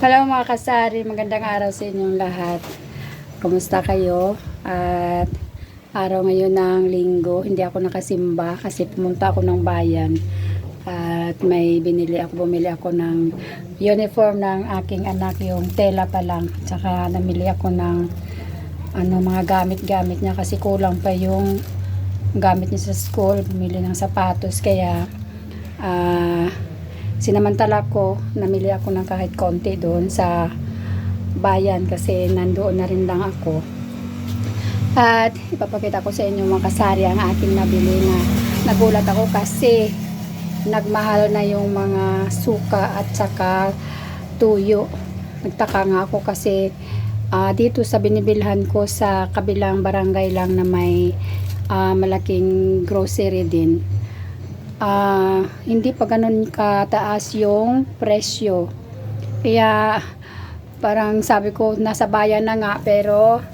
Hello mga kasari, magandang araw sa inyong lahat. Kumusta kayo? At araw ngayon ng linggo, hindi ako nakasimba kasi pumunta ako ng bayan. At may binili ako, bumili ako ng uniform ng aking anak, yung tela pa lang. Tsaka namili ako ng ano, mga gamit-gamit niya kasi kulang pa yung gamit niya sa school, bumili ng sapatos. Kaya ah sinamantala ko, namili ako ng kahit konti doon sa bayan kasi nandoon na rin lang ako. At ipapakita ko sa inyo mga kasari ang aking nabili na nagulat ako kasi nagmahal na yung mga suka at saka tuyo. Nagtaka nga ako kasi ah, dito sa binibilhan ko sa kabilang barangay lang na may ah, malaking grocery din ah, hindi pa ganun kataas yung presyo. Kaya parang sabi ko nasa bayan na nga pero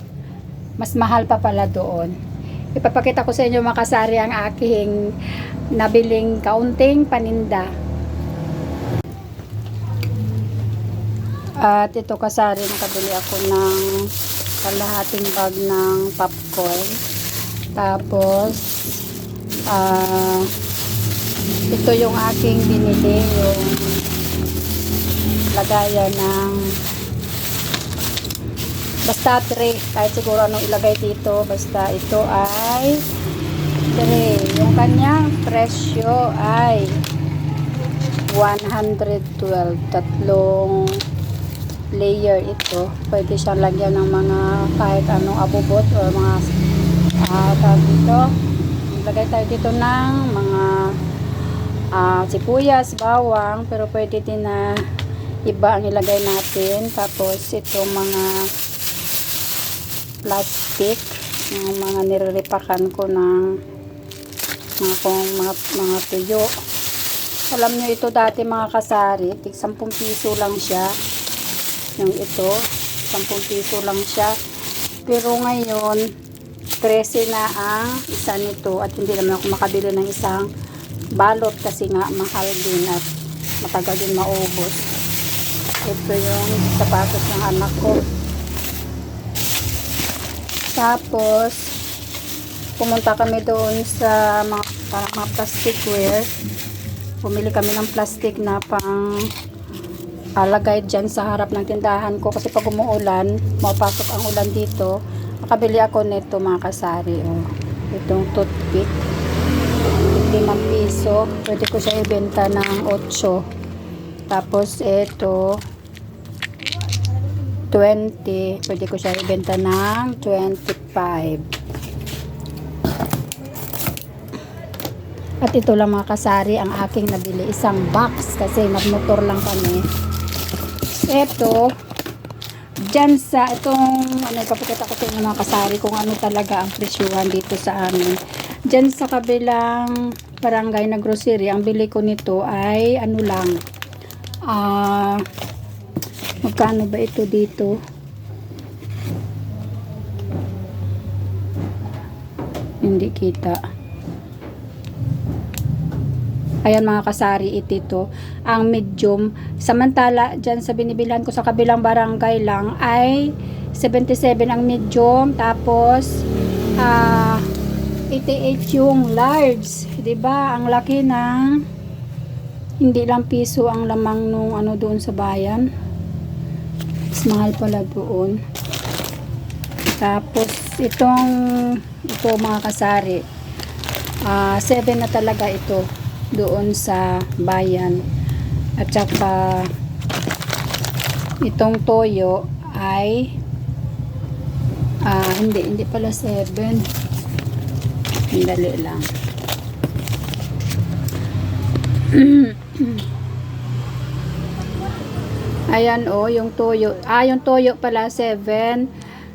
mas mahal pa pala doon. Ipapakita ko sa inyo makasari ang aking nabiling kaunting paninda. At ito kasari nakabili ako ng kalahating bag ng popcorn. Tapos ah ito yung aking binili yung lagayan ng basta tray. Kahit siguro anong ilagay dito basta ito ay tray. Yung kanyang presyo ay 112 tatlong layer ito. Pwede siyang lagyan ng mga kahit anong abubot o mga uh, tawag dito. Lagay tayo dito ng mga ah, sibuyas, bawang, pero pwede din na iba ang ilagay natin. Tapos itong mga plastic, yung mga niriripakan ko ng mga kung mga, mga tuyo. Alam nyo ito dati mga kasari, tig 10 piso lang siya. Yung ito, 10 piso lang siya. Pero ngayon, 13 na ang isa nito at hindi naman ako makabili ng isang balot kasi nga mahal din at matagal din maubos. Ito yung sapatos ng anak ko. Tapos pumunta kami doon sa mga, parang mga plasticware bumili kami ng plastic na pang alagay dyan sa harap ng tindahan ko. Kasi pag umuulan mapasok ang ulan dito. Nakabili ako nito mga kasari oh. itong toothpick 5 piso. Pwede ko siya ibenta ng 8. Tapos ito 20. Pwede ko siya ibenta ng 25. At ito lang mga kasari ang aking nabili. Isang box kasi nagmotor lang kami. Ito dyan sa itong ano ipapakita ko sa inyo mga kasari kung ano talaga ang presyuhan dito sa amin dyan sa kabilang barangay na grocery ang bili ko nito ay ano lang ah magkano ba ito dito hindi kita Ayan mga kasari, ito ang medium. Samantala, dyan sa binibilan ko sa kabilang barangay lang ay 77 ang medium. Tapos, ah, 88 yung large. 'Di ba Ang laki ng hindi lang piso ang lamang nung ano doon sa bayan. Mas mahal pala doon. Tapos, itong ito mga kasari, ah 7 na talaga ito doon sa bayan at saka itong toyo ay ah, hindi, hindi pala 7 dali lang. Ayan o, oh, yung toyo. Ah, yung toyo pala 7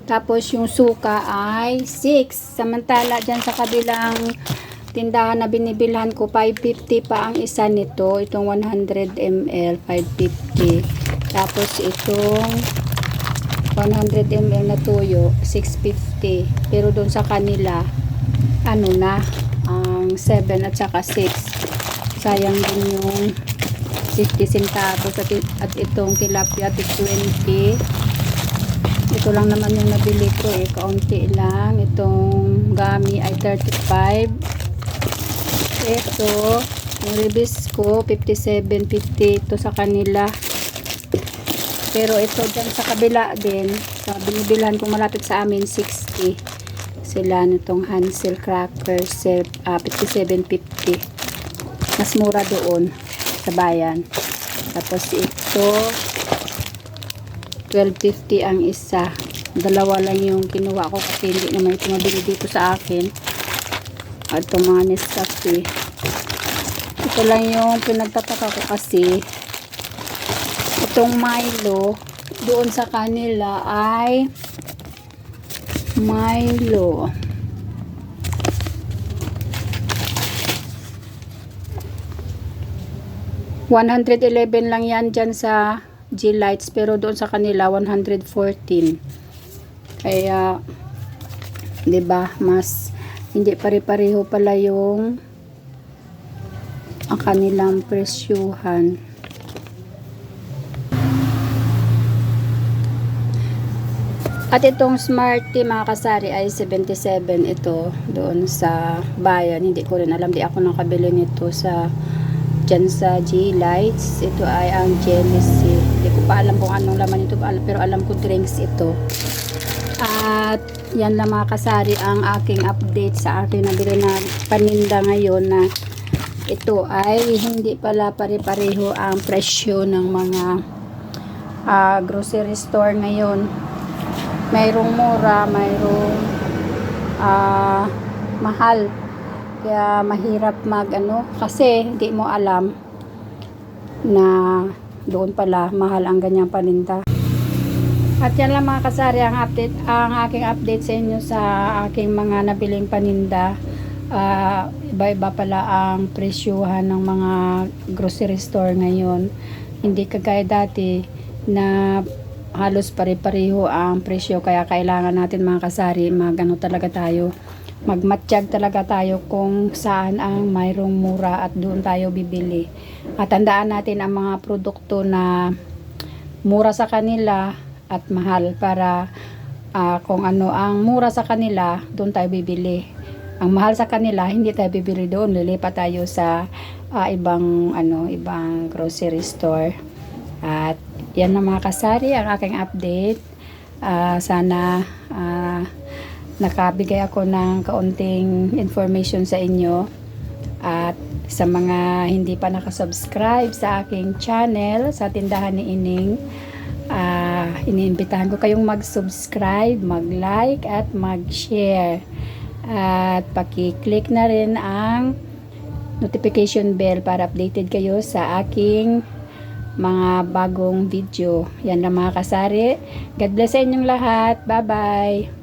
tapos yung suka ay 6 samantala dyan sa kabilang tindahan na binibilhan ko 550 pa ang isa nito. Itong 100 ml 550 tapos itong 100 ml na tuyo 650 pero doon sa kanila ano na ang 7 at saka 6 sayang din yung 50 centavos at, at itong tilapia tig 20 ito lang naman yung nabili ko eh kaunti lang. Itong gami ay 35 ito yung ribis ko 57.50 ito sa kanila. Pero ito dyan sa kabila din sa binibilhan kong malapit sa amin 60 sila nitong Hansel Cracker Self ah, 57.50 mas mura doon sa bayan. Tapos ito 12.50 ang isa. Dalawa lang yung kinuha ko kasi hindi naman ito mabili dito sa akin. At itong mga Nescafe. Ito lang yung pinagtataka ko kasi itong Milo doon sa kanila ay Milo. $111 lang yan dyan sa G-Lights pero doon sa kanila 114 kaya 'di ba mas hindi pare-pareho pala yung ang kanilang presyuhan At itong Smarty mga kasari ay 77 ito doon sa bayan. Hindi ko rin alam. Di ako nakabili nito sa dyan sa G-Lights. Ito ay ang Genesee. Hindi ko pa alam kung anong laman ito. Pero alam ko drinks ito. At yan lang mga kasari ang aking update sa aking nabili na paninda ngayon na ito ay hindi pala pare-pareho ang presyo ng mga ah, grocery store ngayon mayroong mura, mayroong ah, mahal. Kaya mahirap mag ano, kasi hindi mo alam na doon pala mahal ang ganyang paninda. At yan lang mga kasari ang update, ang aking update sa inyo sa aking mga nabiling paninda. Ah, iba-iba pala ang presyuhan ng mga grocery store ngayon. Hindi kagaya dati na halos pare-pareho ang presyo. Kaya kailangan natin mga kasari magano talaga tayo. Magmatsyag talaga tayo kung saan ang mayroong mura at doon tayo bibili. At tandaan natin ang mga produkto na mura sa kanila at mahal para ah, kung ano ang mura sa kanila doon tayo bibili. Ang mahal sa kanila hindi tayo bibili doon. Lilipat tayo sa ah, ibang ano ibang grocery store. At yan na mga kasari ang aking update. Ah, sana ah, nakabigay ako ng kaunting information sa inyo. At sa mga hindi pa nakasubscribe sa aking channel, sa tindahan ni Ining, ah, iniimbitahan ko kayong mag-subscribe, mag-like at mag-share. At paki-click na rin ang notification bell para updated kayo sa aking mga bagong video. Yan lang mga kasari. God bless sa inyong lahat. Bye-bye.